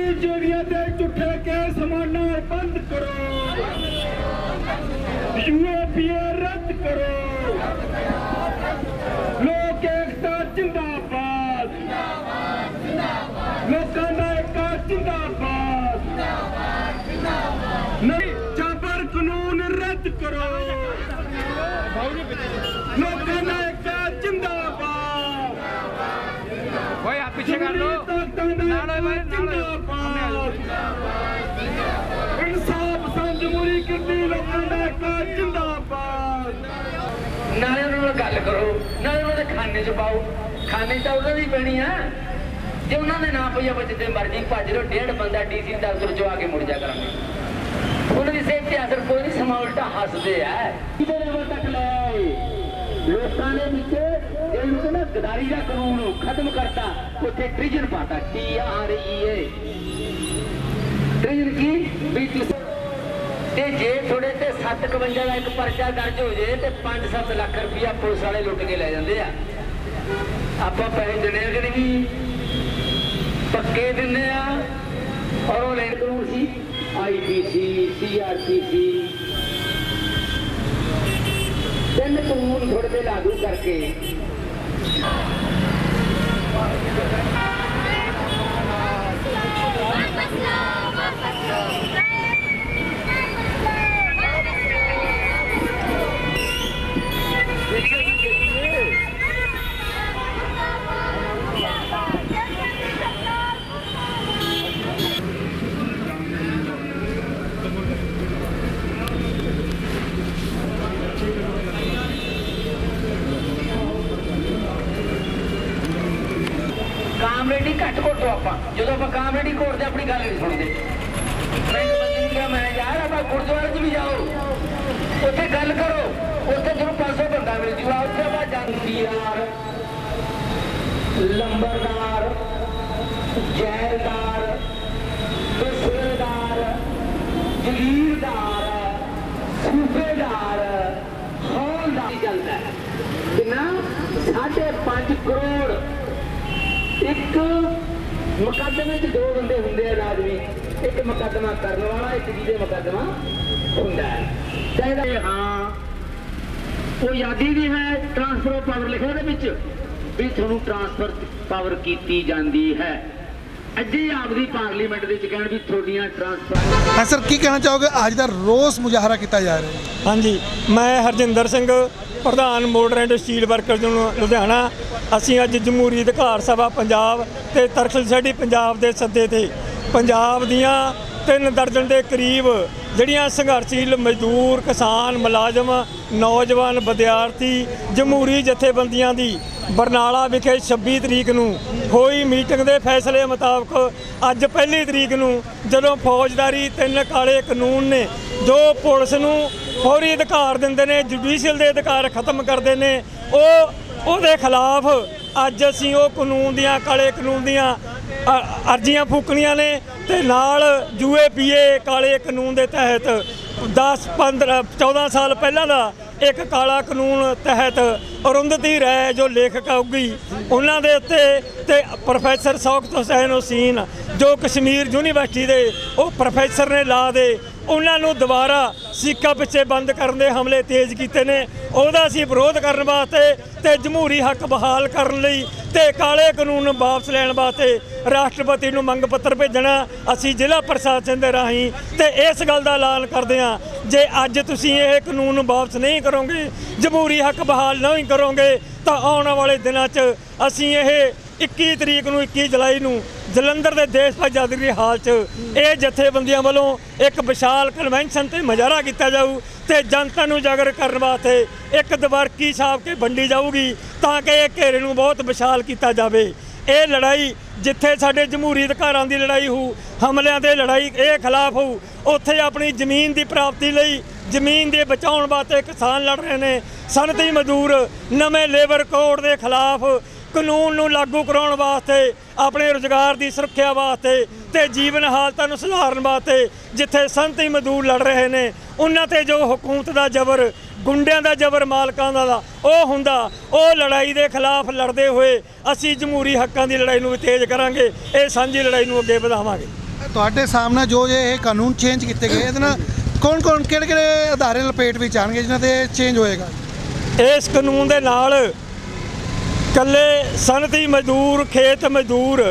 ਜੋਗੀਆਂ ਦੇ ਝੂਠੇ ਕੇਸ ਮਾਰਨਾ ਬੰਦ ਕਰੋ। ਯੂਏਪੀਏ ਰੱਦ ਕਰੋ। ਲੋਕ ਏਕਤਾ ਜਿੰਦਾਬਾਦ। ਲੋਕਾਂ ਦਾ ਏਕਾ ਜਿੰਦਾਬਾਦ। ਨਹੀਂ ਚਾਬਰ ਕਾਨੂੰਨ ਰੱਦ ਕਰੋ। ਲੋਕਾਂ ਦਾ ਏਕਾ ਜਿੰਦਾਬਾਦ। ਓਏ ਆ ਪਿੱਛੇ ਕਰ ਲੋ ਨਾਲ ਹੋਏ ਖਾਨੇ 'ਚ ਪਾਓ। ਖਾਨੇ ਤਾਂ ਉਹਨਾਂ ਦੀ ਪੈਣੀ ਆ। ਜੇ ਉਹਨਾਂ ਦੇ ਨਾਂ ਪਈਆ ਬੱਚੇ ਮਰਜ਼ੀ ਭੱਜ ਲੋ ਡੇਢ ਬੰਦਾ ਡੀਸੀ ਦਫ਼ਤਰ 'ਚੋਂ ਆ ਕੇ ਮੁੜ ਜਾ ਕਰਾਂਗੇ। ਉਹਨਾਂ ਦੀ ਸਿਹਤ ਤੇ ਅਸਰ ਕੋਈ ਨਹੀਂ ਸਮਾਂ ਉਲਟਾ ਹੱਸਦੇ ਆ। ਕਿਹਦੇ ਲੈਵਲ ਤੱਕ ਲੈ ਆਏ? ਲੋਕਾਂ ਦੇ ਵਿੱਚ ਇਹਨੂੰ ਕਹਿੰਦਾ ਗਦਾਰੀ ਦਾ ਕਾਨੂੰਨ ਖਤਮ ਕਰਤਾ ਉੱਥੇ ਟ੍ਰਿਜਨ ਪਾਤਾ। ਟੀ ਆਰ ਈ ਏ? ਟ੍ਰਿਜਨ ਕੀ? ਵੀ ਤੇ ਜੇ ਥੋੜੇ ਤੇ 751 ਦਾ ਇੱਕ ਪਰਚਾ ਦਰਜ ਹੋ ਜੇ ਤੇ 5-7 ਲੱਖ ਰੁਪਇਆ ਪੁਲਿਸ ਵਾਲੇ ਲੁੱਟ ਕੇ ਲੈ ਜਾਂਦੇ ਆ। ਆਪਾਂ ਪੈਸੇ ਦਿੰਦੇ ਆ ਕਿ ਨਹੀਂ? ਪੱਕੇ ਦਿੰਦੇ ਆ। ਔਰ ਉਹ ਲੈਣ ਕਾਨੂੰਨ ਸੀ। ਆਈਪੀਸੀ ਸੀਆਰਪੀਸੀ ਤਿੰਨ ਕਾਨੂੰਨ ਥੋੜੇ ਤੇ ਲਾਗੂ ਕਰਕੇ। ਕਾਮਰੇਡੀ ਆਪਾਂ ਜਦੋਂ ਆਪਾਂ ਕਾਮਰੇਡੀ ਤੇ ਆਪਣੀ ਗੱਲ ਨਹੀਂ ਸੁਣਦੇ। ਮੈਂ ਬੰਦੇ ਨੂੰ ਕਿਹਾ, ਮੈਂ ਯਾਰ, ਆਪਾਂ ਗੁਰਦੁਆਰੇ 'ਚ ਵੀ ਜਾਓ। ਉੱਥੇ ਗੱਲ ਕਰੋ। ਉੱਥੇ ਜਦੋਂ 500 ਬੰਦਾ ਮਿਲ ਜੂਗਾ, ਉੱਥੇ ਆਪਾਂ ਜੰਗੀਦਾਰ ਲੰਬਰਦਾਰ ਜੈਲਦਾਰ ਤਹਿਸੀਲਦਾਰ ਜਗੀਰਦਾਰ ਸੂਬੇਦਾਰ, ਹੌਲਦਾਰ ਚੱਲਦਾ ਕਿੰਨਾ? ਸਾਢੇ 5 ਕਰੋੜ। ਇੱਕ ਮੁਕੱਦਮੇ 'ਚ ਦੋ ਬੰਦੇ ਹੁੰਦੇ ਆ ਰਾਜਵੀ ਇੱਕ ਮੁਕੱਦਮਾ ਕਰਨ ਵਾਲਾ, ਇੱਕ ਜਿਹਦੇ ਮੁਕੱਦਮਾ ਹੁੰਦਾ ਹੈ। ਚਾਹੀਦਾ ਹਾਂ, ਉਹ ਆਜ਼ਾਦੀ ਵੀ ਹੈ ਟ੍ਰਾਂਸਫਰ ਪਾਵਰ ਲਿਖਿਆ ਦੇ ਵਿੱਚ, ਵੀ ਤੁਹਾਨੂੰ ਟ੍ਰਾਂਸਫਰ ਪਾਵਰ ਕੀਤੀ ਜਾਂਦੀ ਹੈ। ਅੱਜੇ ਆਪਦੀ ਪਾਰਲੀਮੈਂਟ ਦੇ ਵਿੱਚ ਕਹਿਣ ਵੀ ਤੁਹਾਡੀਆਂ ਟ੍ਰਾਂਸਫਰ ਹਾਂ ਸਰ ਕੀ ਕਹਿਣਾ ਚਾਹੋਗੇ? ਅੱਜ ਦਾ ਰੋਸ ਮੁਜ਼ਾਹਰਾ ਕੀਤਾ ਜਾ ਰਿਹਾ ਹੈ। ਹਾਂਜੀ ਮੈਂ ਹਰਜਿੰਦਰ ਸਿੰਘ ਪ੍ਰਧਾਨ ਮੋਟਰ ਐਂਡ ਸਟੀਲ ਵਰਕਰਜ਼ ਨੂੰ ਲੁਧਿਆਣਾ। ਅਸੀਂ ਅੱਜ ਜਮਹੂਰੀ ਅਧਿਕਾਰ ਸਭਾ ਪੰਜਾਬ ਤੇ ਤਰਕਸ਼ੀਲ ਸੋਸਾਇਟੀ ਪੰਜਾਬ ਦੇ ਸੱਦੇ ਤੇ ਪੰਜਾਬ ਦੀਆਂ ਤਿੰਨ ਦਰਜਨ ਦੇ ਕਰੀਬ ਜਿਹੜੀਆਂ ਸੰਘਰਸ਼ੀਲ ਮਜ਼ਦੂਰ, ਕਿਸਾਨ, ਮੁਲਾਜ਼ਮ, ਨੌਜਵਾਨ, ਵਿਦਿਆਰਥੀ, ਜਮਹੂਰੀ ਜਥੇਬੰਦੀਆਂ ਦੀ ਬਰਨਾਲਾ ਵਿਖੇ 26 ਤਰੀਕ ਨੂੰ ਹੋਈ ਮੀਟਿੰਗ ਦੇ ਫੈਸਲੇ ਮੁਤਾਬਕ ਅੱਜ ਪਹਿਲੀ ਤਰੀਕ ਨੂੰ ਜਦੋਂ ਫੌਜਦਾਰੀ ਤਿੰਨ ਕਾਲੇ ਕਾਨੂੰਨ ਨੇ, ਜੋ ਪੁਲਿਸ ਨੂੰ ਫੌਰੀ ਅਧਿਕਾਰ ਦਿੰਦੇ ਨੇ, ਜੁਡੀਸ਼ੀਅਲ ਦੇ ਅਧਿਕਾਰ ਖਤਮ ਕਰਦੇ ਨੇ, ਉਹ, ਉਹਦੇ ਖਿਲਾਫ ਅੱਜ ਅਸੀਂ ਉਹ ਕਾਨੂੰਨ ਦੀਆਂ, ਕਾਲੇ ਕਾਨੂੰਨ ਦੀਆਂ ਅਰਜ਼ੀਆਂ ਫੂਕਣੀਆਂ ਨੇ ਤੇ ਨਾਲ ਯੂਏਪੀਏ ਕਾਲੇ ਕਾਨੂੰਨ ਦੇ ਤਹਿਤ 10 15 14 ਸਾਲ ਪਹਿਲਾਂ ਦਾ ਇੱਕ ਕਾਲਾ ਕਾਨੂੰਨ ਤਹਿਤ ਅਰੁੰਧਤੀ ਰਾਏ ਜੋ ਲੇਖਕ ਆਉਗੀ ਉਹਨਾਂ ਦੇ ਉੱਤੇ ਤੇ ਪ੍ਰੋਫੈਸਰ ਸੌਕਤ ਹੁਸੈਨ ਹੁਸੈਨ ਜੋ ਕਸ਼ਮੀਰ ਯੂਨੀਵਰਸਿਟੀ ਦੇ ਉਹ ਪ੍ਰੋਫੈਸਰ ਨੇ ਲਾ ਦੇ ਉਹਨਾਂ ਨੂੰ ਦੁਬਾਰਾ ਸਿੱਖਾਂ ਪਿੱਛੇ ਬੰਦ ਕਰਨ ਦੇ ਹਮਲੇ ਤੇਜ਼ ਕੀਤੇ ਨੇ। ਉਹਦਾ ਅਸੀਂ ਵਿਰੋਧ ਕਰਨ ਵਾਸਤੇ ਤੇ ਜਮਹੂਰੀ ਹੱਕ ਬਹਾਲ ਕਰਨ ਲਈ ਤੇ ਕਾਲੇ ਕਾਨੂੰਨ ਵਾਪਸ ਲੈਣ ਵਾਸਤੇ ਰਾਸ਼ਟਰਪਤੀ ਨੂੰ ਮੰਗ ਪੱਤਰ ਭੇਜਣਾ ਅਸੀਂ ਜ਼ਿਲ੍ਹਾ ਪ੍ਰਸ਼ਾਸਨ ਦੇ ਰਾਹੀਂ ਤੇ ਇਸ ਗੱਲ ਦਾ ਐਲਾਨ ਕਰਦੇ ਹਾਂ। ਜੇ ਅੱਜ ਤੁਸੀਂ ਇਹ ਕਾਨੂੰਨ ਵਾਪਸ ਨਹੀਂ ਕਰੋਗੇ, ਜਮਹੂਰੀ ਹੱਕ ਬਹਾਲ ਨਹੀਂ ਕਰੋਗੇ, ਤਾਂ ਆਉਣ ਵਾਲੇ ਦਿਨਾਂ 'ਚ ਅਸੀਂ ਇਹ 21 ਤਰੀਕ ਨੂੰ 21 ਜੁਲਾਈ ਨੂੰ ਜਲੰਧਰ ਦੇ ਦੇਸ਼ ਭਰ ਜਾਦਗਰੀ ਹਾਲ 'ਚ ਇਹ ਜਥੇਬੰਦੀਆਂ ਵੱਲੋਂ ਇੱਕ ਵਿਸ਼ਾਲ ਕਨਵੈਨਸ਼ਨ ਤੇ ਮੁਜ਼ਾਹਰਾ ਕੀਤਾ ਜਾਊ ਤੇ ਜਨਤਾ ਨੂੰ ਜਾਗਰ ਕਰਨ ਵਾਸਤੇ ਇੱਕ ਦਵਾਰਕੀ ਛਾਪ ਕੇ ਵੰਡੀ ਜਾਊਗੀ ਤਾਂ ਕਿ ਇਹ ਘੇਰੇ ਨੂੰ ਬਹੁਤ ਵਿਸ਼ਾਲ ਕੀਤਾ ਜਾਵੇ। ਇਹ ਲੜਾਈ ਜਿੱਥੇ ਸਾਡੇ ਜਮਹੂਰੀ ਅਧਿਕਾਰਾਂ ਦੀ ਲੜਾਈ ਹੋਊ, ਹਮਲਿਆਂ ਦੇ ਲੜਾਈ ਇਹ ਖਿਲਾਫ ਹੋਊ, ਉੱਥੇ ਆਪਣੀ ਜ਼ਮੀਨ ਦੀ ਪ੍ਰਾਪਤੀ ਲਈ ਜ਼ਮੀਨ ਦੇ ਬਚਾਉਣ ਵਾਸਤੇ ਕਿਸਾਨ ਲੜ ਰਹੇ ਨੇ। ਸਨਅਤੀ ਮਜ਼ਦੂਰ ਨਵੇਂ ਲੇਬਰ ਕੋਡ ਦੇ ਖਿਲਾਫ ਕਾਨੂੰਨ ਨੂੰ ਲਾਗੂ ਕਰਾਉਣ ਵਾਸਤੇ ਆਪਣੇ ਰੁਜ਼ਗਾਰ ਦੀ ਸੁਰੱਖਿਆ ਵਾਸਤੇ ਤੇ ਜੀਵਨ ਹਾਲਤਾਂ ਨੂੰ ਸੁਧਾਰਨ ਵਾਸਤੇ ਜਿੱਥੇ ਸੰਤੀ ਮਜ਼ਦੂਰ ਲੜ ਰਹੇ ਨੇ ਉਹਨਾਂ ਤੇ ਜੋ ਹਕੂਮਤ ਦਾ ਜ਼ਬਰ ਗੁੰਡਿਆਂ ਦਾ ਜ਼ਬਰ ਮਾਲਕਾਂ ਦਾ ਉਹ ਹੁੰਦਾ ਉਹ ਲੜਾਈ ਦੇ ਖਿਲਾਫ ਲੜਦੇ ਹੋਏ ਅਸੀਂ ਜਮਹੂਰੀ ਹੱਕਾਂ ਦੀ ਲੜਾਈ ਨੂੰ ਵੀ ਤੇਜ਼ ਕਰਾਂਗੇ ਇਹ ਸਾਂਝੀ ਲੜਾਈ ਨੂੰ ਅੱਗੇ ਵਧਾਵਾਂਗੇ। ਤੁਹਾਡੇ ਸਾਹਮਣੇ ਜੋ ਇਹ ਕਾਨੂੰਨ ਚੇਂਜ ਕੀਤੇ ਗਏ ਇਹਦੇ ਨਾਲ ਕੌਣ ਕੌਣ ਕਿਹੜੇ ਕਿਹੜੇ ਅਦਾਰੇ ਲਪੇਟ ਵਿੱਚ ਆਣਗੇ ਜਿਨ੍ਹਾਂ ਤੇ ਚੇਂਜ ਹੋਏਗਾ? ਇਸ ਕਾਨੂੰਨ ਦੇ ਨਾਲ ਕੱਲੇ ਸਨਅਤੀ ਮਜ਼ਦੂਰ, ਖੇਤ ਮਜ਼ਦੂਰ,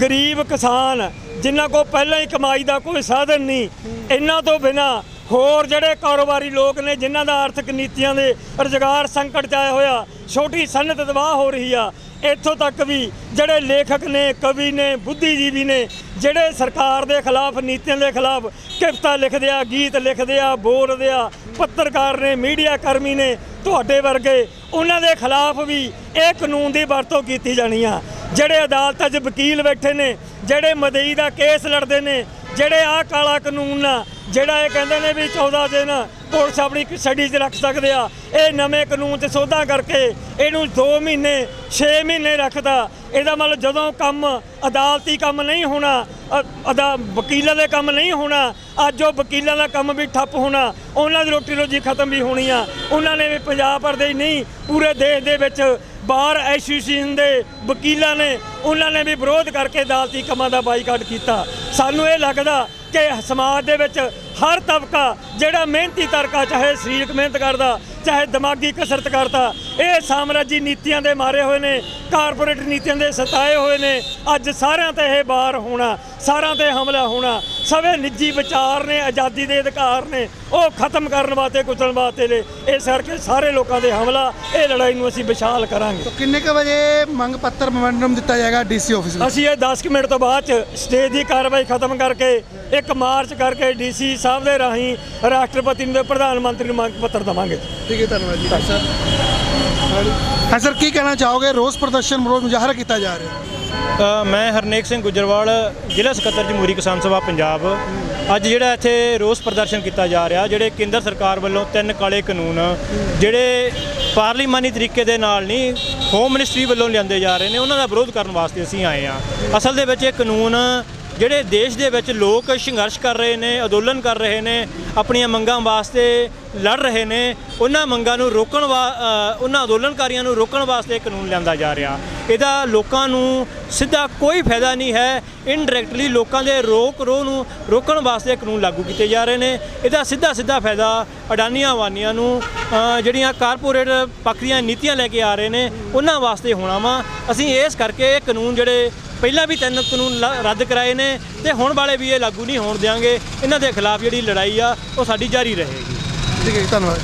ਗਰੀਬ ਕਿਸਾਨ, ਜਿਨ੍ਹਾਂ ਕੋਲ ਪਹਿਲਾਂ ਹੀ ਕਮਾਈ ਦਾ ਕੋਈ ਸਾਧਨ ਨਹੀਂ, ਇਹਨਾਂ ਤੋਂ ਬਿਨਾ ਹੋਰ ਜਿਹੜੇ ਕਾਰੋਬਾਰੀ ਲੋਕ ਨੇ, ਜਿਨ੍ਹਾਂ ਦਾ ਆਰਥਿਕ ਨੀਤੀਆਂ ਦੇ ਰੁਜ਼ਗਾਰ ਸੰਕਟ ਚ ਆਇਆ ਹੋਇਆ, ਛੋਟੀ ਸਨਅਤ ਤਬਾਹ ਹੋ ਰਹੀ ਆ। ਇੱਥੋਂ ਤੱਕ ਵੀ ਜਿਹੜੇ ਲੇਖਕ ਨੇ, ਕਵੀ ਨੇ, ਬੁੱਧੀਜੀਵੀ ਨੇ, ਜਿਹੜੇ ਸਰਕਾਰ ਦੇ ਖਿਲਾਫ, ਨੀਤੀਆਂ ਦੇ ਖਿਲਾਫ ਕਵਿਤਾ ਲਿਖਦੇ ਆ, ਗੀਤ ਲਿਖਦੇ ਆ, ਬੋਲਦੇ ਆ, ਪੱਤਰਕਾਰ ਨੇ, ਮੀਡੀਆ ਕਰਮੀ ਨੇ ਤੁਹਾਡੇ ਵਰਗੇ ਉਹਨਾਂ ਦੇ ਖਿਲਾਫ ਵੀ ਇਹ ਕਾਨੂੰਨ ਦੀ ਵਰਤੋਂ ਕੀਤੀ ਜਾਣੀ ਆ। ਜਿਹੜੇ ਅਦਾਲਤਾਂ 'ਚ ਵਕੀਲ ਬੈਠੇ ਨੇ ਜਿਹੜੇ ਮਦਈ ਦਾ ਕੇਸ ਲੜਦੇ ਨੇ, ਜਿਹੜੇ ਆ ਕਾਲਾ ਕਾਨੂੰਨ ਆ, ਜਿਹੜਾ ਇਹ ਕਹਿੰਦੇ ਨੇ ਵੀ 14 ਦਿਨ ਪੁਲਿਸ ਆਪਣੀ ਕਸਟਡੀ 'ਚ ਰੱਖ ਸਕਦੇ ਆ, ਇਹ ਨਵੇਂ ਕਾਨੂੰਨ 'ਚ ਸੋਧਾ ਕਰਕੇ ਇਹਨੂੰ 2 ਮਹੀਨੇ 6 ਮਹੀਨੇ ਰੱਖਦਾ। ਇਹਦਾ ਮਤਲਬ ਜਦੋਂ ਕੰਮ ਅਦਾਲਤੀ ਕੰਮ ਨਹੀਂ ਹੋਣਾ, ਅ- ਅਦਾ, ਵਕੀਲਾਂ ਦੇ ਕੰਮ ਨਹੀਂ ਹੋਣਾ, ਅੱਜ ਉਹ ਵਕੀਲਾਂ ਦਾ ਕੰਮ ਵੀ ਠੱਪ ਹੋਣਾ, ਉਹਨਾਂ ਦੀ ਰੋਟੀ ਰੋਜੀ ਖਤਮ ਵੀ ਹੋਣੀ ਆ। ਉਹਨਾਂ ਨੇ ਵੀ ਪੰਜਾਬ ਭਰ ਦੇ ਹੀ ਨਹੀਂ, ਪੂਰੇ ਦੇਸ਼ ਦੇ ਵਿੱਚ ਬਾਰ ਐਸੋਸੀਏਸ਼ਨ ਦੇ ਵਕੀਲਾਂ ਨੇ, ਉਹਨਾਂ ਨੇ ਵੀ ਵਿਰੋਧ ਕਰਕੇ ਅਦਾਲਤੀ ਕੰਮਾਂ ਦਾ ਬਾਈਕਾਟ ਕੀਤਾ। ਸਾਨੂੰ ਇਹ ਲੱਗਦਾ ਕਿ ਸਮਾਜ ਦੇ ਵਿੱਚ ਹਰ ਤਬਕਾ, ਜਿਹੜਾ ਮਿਹਨਤੀ ਤਰਕਾ ਚਾਹੇ ਸਰੀਰਕ ਮਿਹਨਤ ਕਰਦਾ, ਚਾਹੇ ਦਿਮਾਗੀ ਕਸਰਤ ਕਰਦਾ, ਇਹ ਸਾਮਰਾਜੀ ਨੀਤੀਆਂ ਦੇ ਮਾਰੇ ਹੋਏ ਨੇ, ਕਾਰਪੋਰੇਟ ਨੀਤੀਆਂ ਦੇ ਸਤਾਏ ਹੋਏ ਨੇ, ਅੱਜ ਸਾਰਿਆਂ ਤੇ ਇਹ ਬਾਹਰ ਹੋਣਾ। ਸਾਰਿਆਂ ਤੇ ਹਮਲਾ ਹੋਣਾ। ਸਭੇ ਨਿੱਜੀ ਵਿਚਾਰ ਨੇ ਆਜ਼ਾਦੀ ਦੇ ਅਧਿਕਾਰ ਨੇ ਉਹ ਖਤਮ ਕਰਨ ਵਾਸਤੇ ਕੁਚਲਣ ਵਾਸਤੇ ਨੇ। ਇਸ ਕਰਕੇ ਸਾਰੇ ਲੋਕਾਂ ਦੇ ਹਮਲਾ ਇਹ ਲੜਾਈ ਨੂੰ ਅਸੀਂ ਵਿਸ਼ਾਲ ਕਰਾਂਗੇ। ਤਾਂ ਕਿੰਨੇ ਕੁ ਵਜੇ ਮੰਗ ਪੱਤਰ ਮੈਮੋਰੰਡਮ ਦਿੱਤਾ ਜਾਏਗਾ ਡੀਸੀ ਆਫਿਸ ਵਿੱਚ? ਅਸੀਂ ਇਹ 10 ਕੁ ਮਿੰਟ ਤੋਂ ਬਾਅਦ ਚ ਸਟੇਜ ਦੀ ਕਾਰਵਾਈ ਖਤਮ ਕਰਕੇ ਇੱਕ ਮਾਰਚ ਕਰਕੇ ਡੀਸੀ ਸਾਹਿਬ ਦੇ ਰਾਹੀਂ ਰਾਸ਼ਟਰਪਤੀ ਨੂੰ ਤੇ ਪ੍ਰਧਾਨ ਮੰਤਰੀ ਨੂੰ ਮੰਗ ਪੱਤਰ ਦਵਾਂਗੇ। ਠੀਕ ਹੈ ਧੰਨਵਾਦ ਜੀ। ਸਰ ਹਾਂ ਸਰ ਕੀ ਕਹਿਣਾ ਚਾਹੋਗੇ? ਰੋਸ ਪ੍ਰਦਰਸ਼ਨ ਰੋਜ਼ ਮੁਜ਼ਾਹਰਾ ਕੀਤਾ ਜਾ ਰਿਹਾ ਹੈ। ਮੈਂ ਹਰਨੇਕ ਸਿੰਘ ਗੁਜਰਵਾਲ, ਜ਼ਿਲ੍ਹਾ ਸਕੱਤਰ ਜਮਹੂਰੀ ਕਿਸਾਨ ਸਭਾ ਪੰਜਾਬ। ਅੱਜ ਜਿਹੜਾ ਇੱਥੇ ਰੋਸ ਪ੍ਰਦਰਸ਼ਨ ਕੀਤਾ ਜਾ ਰਿਹਾ, ਜਿਹੜੇ ਕੇਂਦਰ ਸਰਕਾਰ ਵੱਲੋਂ ਤਿੰਨ ਕਾਲੇ ਕਾਨੂੰਨ, ਜਿਹੜੇ ਪਾਰਲੀਮਾਨੀ ਤਰੀਕੇ ਦੇ ਨਾਲ ਨਹੀਂ ਹੋਮ ਮਿਨਿਸਟਰੀ ਵੱਲੋਂ ਲਿਆਂਦੇ ਜਾ ਰਹੇ ਨੇ, ਉਹਨਾਂ ਦਾ ਵਿਰੋਧ ਕਰਨ ਵਾਸਤੇ ਅਸੀਂ ਆਏ ਆ ਅਸਲ ਦੇ ਵਿੱਚ ਇਹ ਕਾਨੂੰਨ, ਜਿਹੜੇ ਦੇਸ਼ ਦੇ ਵਿੱਚ ਲੋਕ ਸੰਘਰਸ਼ ਕਰ ਰਹੇ ਨੇ, ਅੰਦੋਲਨ ਕਰ ਰਹੇ ਨੇ, ਆਪਣੀਆਂ ਮੰਗਾਂ ਵਾਸਤੇ ਲੜ ਰਹੇ ਨੇ, ਉਹਨਾਂ ਮੰਗਾਂ ਨੂੰ ਰੋਕਣ ਵਾ ਉਹਨਾਂ ਅੰਦੋਲਨਕਾਰੀਆਂ ਨੂੰ ਰੋਕਣ ਵਾਸਤੇ ਕਾਨੂੰਨ ਲਿਆਂਦਾ ਜਾ ਰਿਹਾ। ਇਹਦਾ ਲੋਕਾਂ ਨੂੰ ਸਿੱਧਾ ਕੋਈ ਫਾਇਦਾ ਨਹੀਂ ਹੈ। ਇਨਡਾਇਰੈਕਟਲੀ ਲੋਕਾਂ ਦੇ ਰੋਕ ਰੋਹ ਨੂੰ, ਰੋਕਣ ਵਾਸਤੇ ਕਾਨੂੰਨ ਲਾਗੂ ਕੀਤੇ ਜਾ ਰਹੇ ਨੇ। ਇਹਦਾ ਸਿੱਧਾ ਸਿੱਧਾ ਫਾਇਦਾ ਅਡਾਨੀਆਂ ਵਾਨੀਆਂ ਨੂੰ ਜਿਹੜੀਆਂ ਕਾਰਪੋਰੇਟ ਪੱਖ ਦੀਆਂ ਨੀਤੀਆਂ ਲੈ ਕੇ ਆ ਰਹੇ ਨੇ, ਉਹਨਾਂ ਵਾਸਤੇ ਹੋਣਾ ਵਾ। ਅਸੀਂ ਇਸ ਕਰਕੇ ਇਹ ਕਾਨੂੰਨ ਜਿਹੜੇ ਪਹਿਲਾਂ ਵੀ ਤਿੰਨ ਕਾਨੂੰਨ ਲ- ਰੱਦ ਕਰਾਏ ਨੇ ਤੇ ਹੁਣ ਵਾਲੇ ਵੀ ਇਹ ਲਾਗੂ ਨਹੀਂ ਹੋਣ ਦਿਆਂਗੇ। ਇਹਨਾਂ ਦੇ ਖਿਲਾਫ ਜਿਹੜੀ ਲੜਾਈ ਆ, ਉਹ ਸਾਡੀ ਜਾਰੀ ਰਹੇਗੀ। ਠੀਕ ਹੈ ਧੰਨਵਾਦ।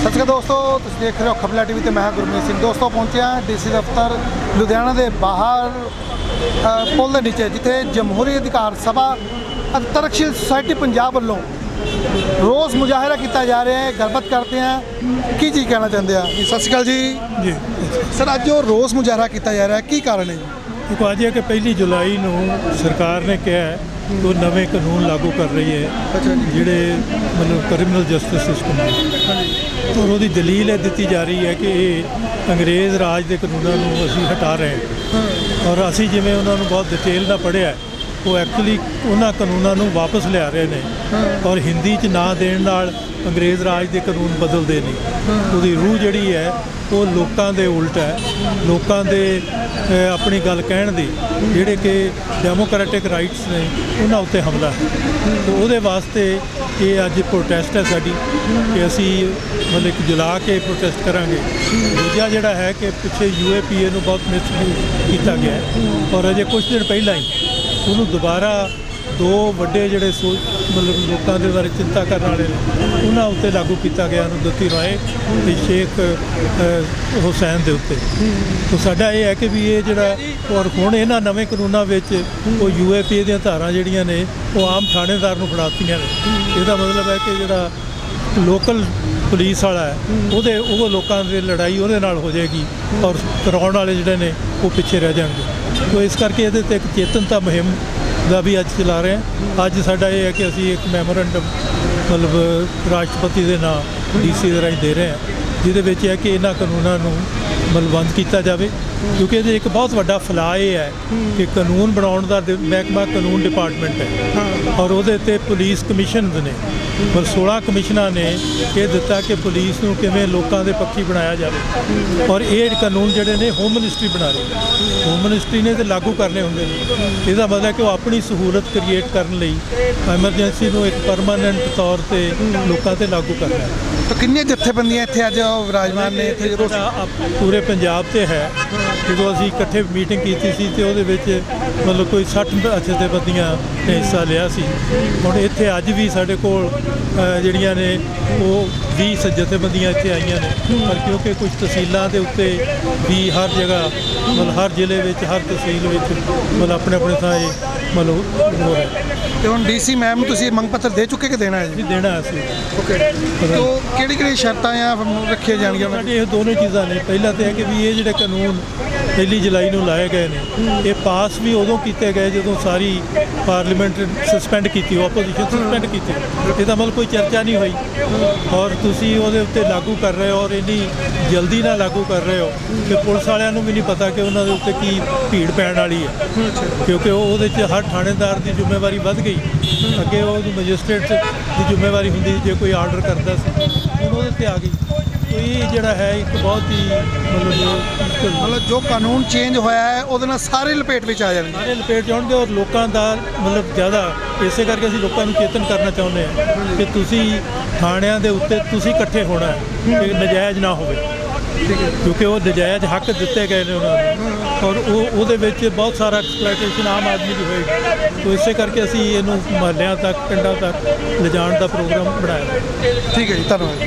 ਸਤਿ ਸ਼੍ਰੀ ਅਕਾਲ ਦੋਸਤੋ ਤੁਸੀਂ ਦੇਖ ਰਹੇ ਹੋ ਖਬਲਾ ਟੀਵੀ ਤੇ ਮੈਂ ਹਾਂ ਗੁਰਮੀਤ ਸਿੰਘ। ਦੋਸਤੋ ਪਹੁੰਚਿਆ ਡੀਸੀ ਦਫ਼ਤਰ ਲੁਧਿਆਣਾ ਦੇ ਬਾਹਰ ਪੁਲ ਦੇ ਨੀਚੇ ਜਿੱਥੇ ਜਮਹੂਰੀ ਅਧਿਕਾਰ ਸਭਾ ਤਰਕਸ਼ੀਲ ਸੁਸਾਇਟੀ ਪੰਜਾਬ ਵੱਲੋਂ ਰੋਜ਼ ਮੁਜ਼ਾਹਰਾ ਕੀਤਾ ਜਾ ਰਿਹਾ ਹੈ। ਗੱਲਬਾਤ ਕਰਦੇ ਹਾਂ। ਕੀ ਜੀ ਕਹਿਣਾ ਚਾਹੁੰਦੇ ਆ? ਸਤਿ ਸ਼੍ਰੀ ਅਕਾਲ ਜੀ। ਜੀ। ਸਰ ਅੱਜ ਜੋ ਰੋਜ਼ ਮੁਜ਼ਾਹਰਾ ਕੀਤਾ ਜਾ ਰਿਹਾ ਕੀ ਕਾਰਨ ਹੈ ਜੀ? ਹੈ ਕਿ ਪਹਿਲੀ ਜੁਲਾਈ ਨੂੰ ਸਰਕਾਰ ਨੇ ਕਿਹਾ ਹੈ ਕਿ ਉਹ ਨਵੇਂ ਕਾਨੂੰਨ ਲਾਗੂ ਕਰ ਰਹੀ ਹੈ ਜਿਹੜੇ ਮਤਲਬ ਕ੍ਰਿਮੀਨਲ ਜਸਟਿਸ ਸਿਸਟਮ ਹੈ। ਔਰ ਉਹਦੀ ਦਲੀਲ ਇਹ ਦਿੱਤੀ ਜਾ ਰਹੀ ਹੈ ਕਿ ਇਹ ਅੰਗਰੇਜ਼ ਰਾਜ ਦੇ ਕਾਨੂੰਨਾਂ ਨੂੰ ਅਸੀਂ ਹਟਾ ਰਹੇ ਹਾਂ। ਔਰ ਅਸੀਂ ਜਿਵੇਂ ਉਹਨਾਂ ਨੂੰ ਬਹੁਤ ਡਿਟੇਲ ਨਾਲ ਪੜ੍ਹਿਆ ਉਹ ਐਕਚੁਅਲੀ ਉਹਨਾਂ ਕਾਨੂੰਨਾਂ ਨੂੰ ਵਾਪਸ ਲਿਆ ਰਹੇ ਨੇ। ਔਰ ਹਿੰਦੀ 'ਚ ਨਾ ਦੇਣ ਨਾਲ ਅੰਗਰੇਜ਼ ਰਾਜ ਦੇ ਕਾਨੂੰਨ ਬਦਲਦੇ ਨਹੀਂ ਉਹਦੀ ਰੂਹ ਜਿਹੜੀ ਹੈ ਉਹ ਲੋਕਾਂ ਦੇ ਉਲਟ ਹੈ। ਲੋਕਾਂ ਦੇ ਆਪਣੀ ਗੱਲ ਕਹਿਣ ਦੀ। ਜਿਹੜੇ ਕਿ ਡੈਮੋਕ੍ਰੈਟਿਕ ਰਾਈਟਸ ਨੇ ਉਹਨਾਂ ਉੱਤੇ ਹਮਲਾ ਹੈ। ਤੇ ਉਹਦੇ ਵਾਸਤੇ ਇਹ ਅੱਜ ਪ੍ਰੋਟੈਸਟ ਹੈ ਸਾਡੀ ਕਿ ਅਸੀਂ ਮਤਲਬ ਕਿ ਜਲਾ ਕੇ ਪ੍ਰੋਟੈਸਟ ਕਰਾਂਗੇ। ਦੂਜਾ ਜਿਹੜਾ ਹੈ ਕਿ ਪਿੱਛੇ ਯੂਏਪੀਏ ਨੂੰ ਬਹੁਤ ਮਿਸਯੂਜ਼ ਕੀਤਾ ਗਿਆ ਔਰ ਅਜੇ ਕੁਝ ਦਿਨ ਪਹਿਲਾਂ ਹੀ ਉਹਨੂੰ ਦੁਬਾਰਾ ਦੋ ਵੱਡੇ ਜਿਹੜੇ ਸੋਚ ਮਤਲਬ ਲੋਕਾਂ ਦੇ ਬਾਰੇ ਚਿੰਤਾ ਕਰਨ ਵਾਲੇ ਨੇ ਉਹਨਾਂ ਉੱਤੇ ਲਾਗੂ ਕੀਤਾ ਗਿਆ ਅਨੁਦਤੀ ਰਾਏ ਤੇ ਸ਼ੇਖ ਹੁਸੈਨ ਦੇ ਉੱਤੇ। ਤਾਂ ਸਾਡਾ ਇਹ ਹੈ ਕਿ ਵੀ ਇਹ ਜਿਹੜਾ ਔਰ ਹੁਣ ਇਹਨਾਂ ਨਵੇਂ ਕਾਨੂੰਨਾਂ ਵਿੱਚ ਉਹ ਯੂਏਪੀਏ ਦੀਆਂ ਧਾਰਾਂ ਜਿਹੜੀਆਂ ਨੇ, ਉਹ ਆਮ ਥਾਣੇਦਾਰ ਨੂੰ ਫੜਾਤੀਆਂ ਨੇ। ਇਹਦਾ ਮਤਲਬ ਹੈ ਕਿ ਜਿਹੜਾ ਲੋਕਲ ਪੁਲਿਸ ਵਾਲਾ ਹੈ, ਉਹਦੇ ਉਹ ਲੋਕਾਂ ਦੀ ਲੜਾਈ ਉਹਦੇ ਨਾਲ ਹੋ ਜਾਏਗੀ ਔਰ ਕਰਾਉਣ ਵਾਲੇ ਜਿਹੜੇ ਨੇ, ਉਹ ਪਿੱਛੇ ਰਹਿ ਜਾਣਗੇ। ਸੋ ਇਸ ਕਰਕੇ ਇਹਦੇ ਤੇ ਇੱਕ ਚੇਤਨਤਾ ਮੁਹਿੰਮ ਦਾ ਵੀ ਅੱਜ ਚਲਾ ਰਹੇ ਹਾਂ। ਅੱਜ ਸਾਡਾ ਇਹ ਹੈ ਕਿ ਅਸੀਂ ਇੱਕ ਮੈਮੋਰੈਂਡਮ ਮਤਲਬ, ਰਾਸ਼ਟਰਪਤੀ ਦੇ ਨਾਂ ਡੀਸੀ ਦੇ ਰਾਹੀਂ ਦੇ ਰਹੇ ਹਾਂ, ਜਿਹਦੇ ਵਿੱਚ ਇਹ ਹੈ ਕਿ ਇਹਨਾਂ ਕਾਨੂੰਨਾਂ ਨੂੰ ਬੰਦ ਕੀਤਾ ਜਾਵੇ ਕਿਉਂਕਿ ਇਹਦੇ ਇੱਕ ਬਹੁਤ ਵੱਡਾ ਫਲਾ ਇਹ ਹੈ ਕਿ ਕਾਨੂੰਨ ਬਣਾਉਣ ਦਾ ਦਿ- ਮਹਿਕਮਾ ਕਾਨੂੰਨ ਡਿਪਾਰਟਮੈਂਟ ਹੈ। ਔਰ ਉਹਦੇ ਤੇ ਪੁਲਿਸ ਕਮਿਸ਼ਨਸ ਨੇ। ਪਰ 16 ਕਮਿਸ਼ਨਾਂ ਨੇ ਇਹ ਦਿੱਤਾ ਕਿ ਪੁਲਿਸ ਨੂੰ ਕਿਵੇਂ ਲੋਕਾਂ ਦੇ ਪੱਖੀ ਬਣਾਇਆ ਜਾਵੇ। ਔਰ ਇਹ ਕਾਨੂੰਨ ਜਿਹੜੇ ਨੇ ਹੋਮ ਮਿਨਿਸਟਰੀ ਬਣਾ ਰਹੀ ਹੈ ਹੋਮ ਮਿਨਿਸਟਰੀ ਨੇ ਤੇ ਲਾਗੂ ਕਰਨੇ ਹੁੰਦੇ ਨੇ। ਇਹਦਾ ਮਤਲਬ ਹੈ ਕਿ ਉਹ ਆਪਣੀ ਸਹੂਲਤ ਕ੍ਰੀਏਟ ਕਰਨ ਲਈ ਐਮਰਜੈਂਸੀ ਨੂੰ ਇੱਕ ਪਰਮਾਨੈਂਟ ਤੌਰ ਤੇ ਲੋਕਾਂ ਤੇ ਲਾਗੂ ਕਰਨਾ ਹੈ। ਤਾਂ ਕਿੰਨੀਆਂ ਜਥੇਬੰਦੀਆਂ ਇੱਥੇ ਅੱਜ ਵਿਰਾਜਮਾਨ ਨੇ? ਇੱਥੇ ਜਦੋਂ ਆਪ- ਪੂਰੇ ਪੰਜਾਬ ਤੇ ਹੈ। ਜਦੋਂ ਅਸੀਂ ਇਕੱਠੇ ਮੀਟਿੰਗ ਕੀਤੀ ਸੀ ਤੇ ਉਹਦੇ ਵਿੱਚ ਮਤਲਬ ਕੋਈ 60 ਜਥੇਬੰਦੀਆਂ ਨੇ ਹਿੱਸਾ ਲਿਆ ਸੀ। ਹੁਣ ਇੱਥੇ ਅੱਜ ਵੀ ਸਾਡੇ ਕੋਲ ਜਿਹੜੀਆਂ ਨੇ ਉਹ 20 ਜਥੇਬੰਦੀਆਂ ਇੱਥੇ ਆਈਆਂ ਨੇ। ਪਰ ਕਿਉਂਕਿ ਕੁਝ ਤਹਿਸੀਲਾਂ ਦੇ ਉੱਤੇ ਵੀ ਹਰ ਜਗ੍ਹਾ, ਮਤਲਬ ਹਰ ਜ਼ਿਲ੍ਹੇ ਵਿੱਚ, ਹਰ ਤਹਿਸੀਲ ਵਿੱਚ, ਮਤਲਬ ਆਪਣੇ ਆਪਣੇ ਥਾਂ ਇਹ ਮਤਲਬ ਹੋ ਰਿਹਾ। ਤੇ ਹੁਣ ਡੀਸੀ ਮੈਮ ਨੂੰ ਤੁਸੀਂ ਮੰਗ ਪੱਤਰ ਦੇ ਚੁੱਕੇ ਕਿ ਦੇਣਾ ਹੈ ਜੀ? ਦੇਣਾ ਅਸੀਂ। ਓਕੇ ਤੋ ਕਿਹੜੀ ਕਿਹੜੀ ਸ਼ਰਤਾਂ ਆ ਰੱਖੀਆਂ ਜਾਣਗੀਆਂ ਸਾਡੇ ਇਹ ਦੋਨੋਂ ਚੀਜ਼ਾਂ ਨੇ। ਪਹਿਲਾ ਤਾਂ ਇਹ ਕਿ ਵੀ ਇਹ ਜਿਹੜੇ ਕਾਨੂੰਨ ਪਹਿਲੀ ਜੁਲਾਈ ਨੂੰ ਲਾਏ ਗਏ ਨੇ। ਇਹ ਪਾਸ ਵੀ ਉਦੋਂ ਕੀਤੇ ਗਏ ਜਦੋਂ ਸਾਰੀ ਪਾਰਲੀਮੈਂਟ ਸਸਪੈਂਡ ਕੀਤੀ ਆਪੋਜੀਸ਼ਨ ਸਸਪੈਂਡ ਕੀਤੀ। ਇਹਦਾ ਮਤਲਬ ਕੋਈ ਚਰਚਾ ਨਹੀਂ ਹੋਈ। ਔਰ ਤੁਸੀਂ ਉਹਦੇ ਉੱਤੇ ਲਾਗੂ ਕਰ ਰਹੇ ਹੋ ਔਰ ਇੰਨੀ ਜਲਦੀ ਨਾਲ ਲਾਗੂ ਕਰ ਰਹੇ ਹੋ ਕਿ ਪੁਲਿਸ ਵਾਲਿਆਂ ਨੂੰ ਵੀ ਨਹੀਂ ਪਤਾ ਕਿ ਉਹਨਾਂ ਦੇ ਉੱਤੇ ਕੀ ਭੀੜ ਪੈਣ ਵਾਲੀ ਹੈ। ਕਿਉਂਕਿ ਉਹ ਉਹਦੇ 'ਚ ਹਰ ਥਾਣੇਦਾਰ ਦੀ ਜ਼ਿੰਮੇਵਾਰੀ ਵੱਧ ਗਈ। ਅੱਗੇ ਉਹ ਮੈਜਿਸਟ੍ਰੇਟ ਦੀ ਜ਼ਿੰਮੇਵਾਰੀ ਹੁੰਦੀ ਸੀ, ਜੇ ਕੋਈ ਆਰਡਰ ਕਰਦਾ ਸੀ। ਉਹਦੇ ਤੇ ਆ ਗਈ। ਇਹ ਜਿਹੜਾ ਹੈ ਇੱਕ ਬਹੁਤ ਹੀ ਮਤਲਬ ਮੁਸ਼ਕਲ ਮਤਲਬ ਜੋ ਕਾਨੂੰਨ ਚੇਂਜ ਹੋਇਆ ਹੈ ਉਹਦੇ ਨਾਲ ਸਾਰੇ ਲਪੇਟ ਵਿੱਚ ਆ ਜਾਣਗੇ। ਸਾਰੇ ਲਪੇਟ ਜਾਣਗੇ ਔਰ ਲੋਕਾਂ ਦਾ ਮਤਲਬ ਜ਼ਿਆਦਾ ਇਸੇ ਕਰਕੇ ਅਸੀਂ ਲੋਕਾਂ ਨੂੰ ਚੇਤਨ ਕਰਨਾ ਚਾਹੁੰਦੇ ਹਾਂ ਕਿ ਤੁਸੀਂ ਥਾਣਿਆਂ ਦੇ ਉੱਤੇ ਤੁਸੀਂ ਇਕੱਠੇ ਹੋਣਾ ਹੈ ਕਿ ਨਜਾਇਜ਼ ਨਾ ਹੋਵੇ। ਕਿਉਂਕਿ ਉਹ ਨਜਾਇਜ਼ ਹੱਕ ਦਿੱਤੇ ਗਏ ਨੇ ਉਹਨਾਂ ਨੂੰ। ਔਰ ਉਹ ਉਹਦੇ ਵਿੱਚ ਬਹੁਤ ਸਾਰਾ ਐਕਸਪਲੋਇਟੇਸ਼ਨ ਆਮ ਆਦਮੀ ਦੀ ਹੋਏਗੀ। ਤੋ ਇਸੇ ਕਰਕੇ ਅਸੀਂ ਇਹਨੂੰ ਮਹੱਲਿਆਂ ਤੱਕ ਪਿੰਡਾਂ ਤੱਕ ਲਿਜਾਣ ਦਾ ਪ੍ਰੋਗਰਾਮ ਬਣਾਇਆ। ਠੀਕ ਹੈ ਜੀ ਧੰਨਵਾਦ।